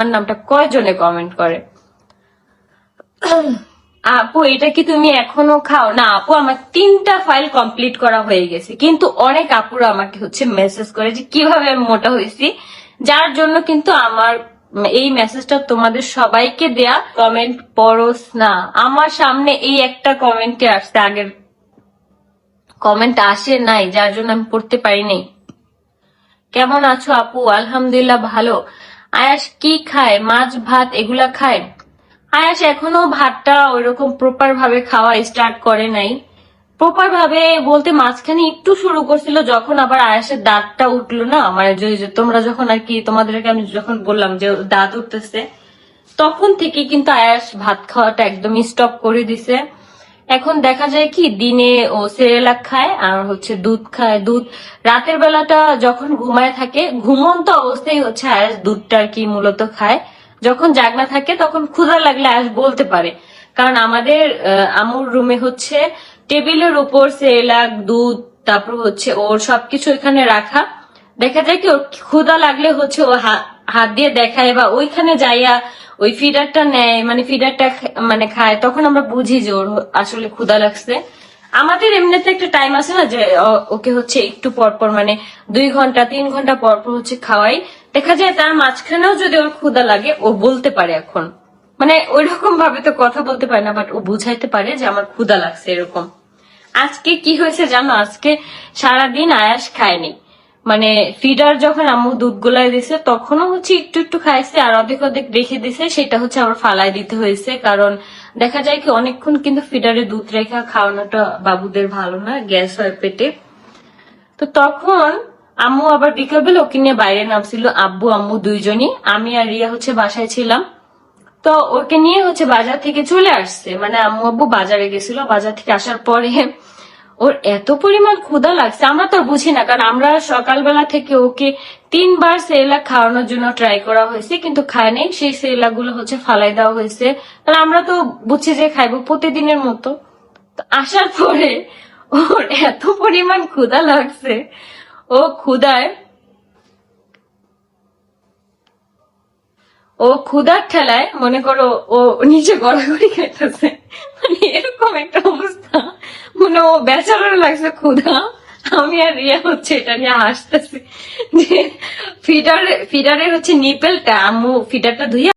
আমার নামটা কয়জনে কমেন্ট করে? আপু, এটা কি তুমি এখনও খাও? না, আপু, আমার তিনটা ফাইল কমপ্লিট করা হয়ে গেছে। কিন্তু অনেক আপুরা আমাকে হচ্ছে মেসেজ করে যে, কীভাবে আমি মোটা হয়েছি? যার জন্য কিন্তু আমার এই মেসেজটা তোমাদের সবাইকে দেয়া। কমেন্ট পড়োস না। আমার সামনে এই একটা কমেন্টে আসছে। আগের কমেন্ট আসে নাই, যার জন্য আমি পড়তে পারিনি। কেমন আছো আপু? আলহামদুলিল্লাহ, ভালো। আয়াস কি খায়? মাছ, ভাত, এগুলা খায়? আয়াস এখনও ভাতটা ওইরকম প্রপার ভাবে খাওয়া স্টার্ট করে নাই। প্রপার ভাবে বলতে মাঝখানে একটু শুরু করছিল, যখন আবার আয়াসের দাঁতটা উঠল না মানে তোমরা যখন আর কি তোমাদেরকে আমি যখন বললাম যে দাঁত উঠতেছে, তখন থেকে কিন্তু আয়াস ভাত খাওয়াটা একদমই স্টপ করে দিছে। এখন দেখা যায় কি, দিনে ও সেরেলাক খায়, আর হচ্ছে দুধ খায়। দুধ রাতের বেলাটা যখন ঘুমায় থাকে, ঘুমন্ত অবস্থায় হচ্ছে আয়াস দুধটা আর কি মূলত খায়। যখন জাগনা থাকে, তখন ক্ষুধা লাগলে আয়াস বলতে পারে। কারণ আমাদের আমুর রুমে হচ্ছে টেবিলের উপর সেরেলাক দুধ, তারপর হচ্ছে ওর সবকিছু এখানে রাখা। দেখা যায় কি, ওর ক্ষুধা লাগলে হচ্ছে ও হাত দিয়ে দেখায় বা ওইখানে যাইয়া ওই ফিডারটা নেয় মানে ফিডারটা মানে খায়, তখন আমরা বুঝি যে ওর আসলে ক্ষুধা লাগছে। আমাদের এমনিতে একটা টাইম আছে না যে ওকে হচ্ছে একটু পর পর মানে দুই ঘণ্টা, তিন ঘণ্টা পর পর হচ্ছে খাওয়াই। দেখা যায় তার মাঝখানেও যদি ওর ক্ষুধা লাগে, ও বলতে পারে এখন। মানে ওই রকম ভাবে তো কথা বলতে পারে না বাট ও বুঝাইতে পারে যে আমার ক্ষুধা লাগছে এরকম। আজকে কি হয়েছে জানো? আজকে সারাদিন আয়াস খায়নি। মানে ফিডার যখন আম্মু দুধ গুলাই দিছে, তখনও হচ্ছে একটু একটু খাইছে আর অর্ধেক অর্ধেক রেখে দিছে, সেটা হচ্ছে আবার ফালাই দিতে হয়েছে। কারণ দেখা যায় কি অনেকক্ষণ কিন্তু ফিডারে দুধ রেখা খাওয়ানোটা বাবুদের ভালো না, গ্যাস হয় পেটে। তো তখন আম্মু আবার বিকালবেলা ওকে নিয়ে বাইরে নামছিল, আব্বু, আম্মু দুইজনই। আমি আর রিয়া হচ্ছে বাসায় ছিলাম। তো ওকে নিয়ে হচ্ছে বাজার থেকে চলে আসছে। মানে আম্মু আব্বু বাজারে গেছিল। বাজার থেকে আসার পরে ওর এত পরিমাণ ক্ষুধা লাগছে, আমরা তো বুঝি না, কারণ আমরা সকালবেলা থেকে ওকে তিনবার সেলা খাওয়ানোর জন্য ট্রাই করা হয়েছে, কিন্তু খায় নাই। সেই সেলা গুলো হচ্ছে ফালাই দেওয়া হয়েছে। আর আমরা তো বুঝছি যে খাইবো প্রতিদিনের মতো। আসার পরে ওর এত পরিমাণ ক্ষুধা লাগছে, ও ক্ষুধায়, ও ক্ষুধার ঠেলায়, মনে করো ও নিচে গড়াগড়ি খাইতেছে। মানে এরকম একটা অবস্থা। মানে ও বেচারার লাগছে ক্ষুধা? আমি আর রিয়া হচ্ছে, এটা নিয়ে আসতেছি যে ফিডার, ফিডারের হচ্ছে নিপেলটা, আম্মু ফিডারটা ধুয়ে